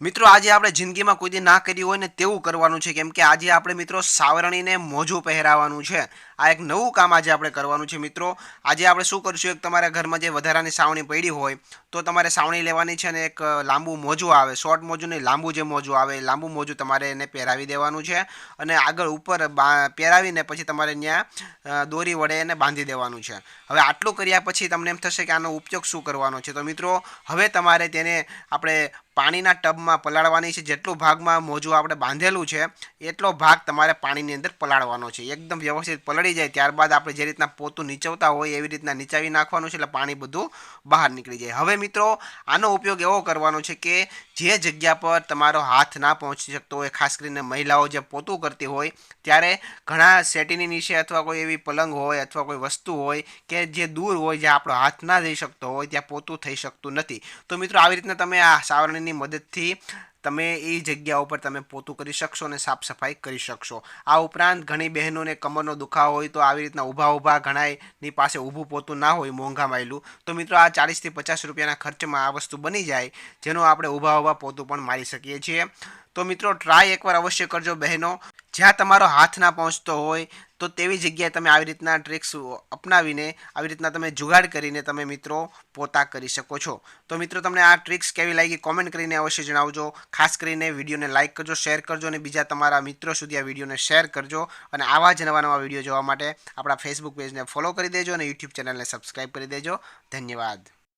મિત્રો, આજે આપણે જિંદગીમાં કોઈ દી ના કર્યું હોય ને તેવું કરવાનું છે. કેમ કે આજે આપણે મિત્રો સાવરણીને મોજું પહેરાવાનું છે. આ એક નવું કામ આજે આપણે કરવાનું છે મિત્રો. આજે આપણે શું કરીશું? એક તમારા ઘરમાં જે વધારાની સાવણી પડી હોય, તો તમારે સાવણી લેવાની છે અને એક લાંબુ મોજું આવે. શોર્ટ મોજું નહીં, લાંબુ જે મોજું આવે લાંબુ મોજું તમારે એને પહેરાવી દેવાનું છે અને આગળ ઉપર પહેરાવીને પછી તમારે ત્યાં દોરી વડે એને બાંધી દેવાનું છે. હવે આટલું કર્યા પછી તમને એમ થશે કે આનો ઉપયોગ શું કરવાનો છે? તો મિત્રો, હવે તમારે તેને આપણે પાણીના ટબમાં પલાળવાની છે. જેટલું ભાગમાં મોજું આપણે બાંધેલું છે, એટલો ભાગ તમારે પાણીની અંદર પલાળવાનો છે. એકદમ વ્યવસ્થિત પલળી જાય, ત્યારબાદ આપણે જે રીતના પોતું નીચવતા હોય એવી રીતના નીચાવી નાખવાનું છે એટલે પાણી બધું બહાર નીકળી જાય. હવે મિત્રો, આનો ઉપયોગ એવો કરવાનો છે કે જે જગ્યા પર તમારો હાથ ના પહોંચી શકતો હોય, ખાસ કરીને મહિલાઓ જે પોતું કરતી હોય, ત્યારે ઘણા સેટીની નીચે અથવા કોઈ એવી પલંગ હોય અથવા કોઈ વસ્તુ હોય કે જે દૂર હોય જ્યાં આપણો હાથ ના જઈ શકતો હોય, ત્યાં પોતું થઈ શકતું નથી. તો મિત્રો, આવી રીતના તમે આ સાવરણીની મદદથી તમે એ જગ્યા ઉપર તમે પોતું કરી શકશો અને સાફ સફાઈ કરી શકશો. આ ઉપરાંત ઘણી બહેનોને કમરનો દુખાવો હોય તો આવી રીતના ઊભા ઊભા ઘણાની પાસે ઊભું પોતું ના હોય મોંઘા માયલું. તો મિત્રો આ ચાળીસથી પચાસ રૂપિયાના ખર્ચમાં આ વસ્તુ બની જાય, જેનો આપણે ઊભા ઊભા પોતું પણ મારી શકીએ છીએ. તો મિત્રો ટ્રાય એકવાર અવશ્ય કરજો બહેનો. જ્યાં તમારો હાથ ના પહોંચતો હોય, તો તેવી જગ્યાએ તમે આવી રીતના ટ્રિક્સ અપનાવીને, આવી રીતના તમે જુગાડ કરીને તમે મિત્રો પોતા કરી શકો છો. તો મિત્રો, તમને આ ટ્રિક્સ કેવી લાગી કોમેન્ટ કરીને અવશ્ય જણાવજો. ખાસ કરીને વિડીયોને લાઇક કરજો શેર કરજો અને બીજા તમારા મિત્રો સુધી આ વિડીયોને શેર કરજો. અને આવા જ નવા નવા વીડિયો જોવા માટે આપણા ફેસબુક પેજને ફોલો કરી દેજો અને યુટ્યુબ ચેનલને સબસ્ક્રાઈબ કરી દેજો. ધન્યવાદ.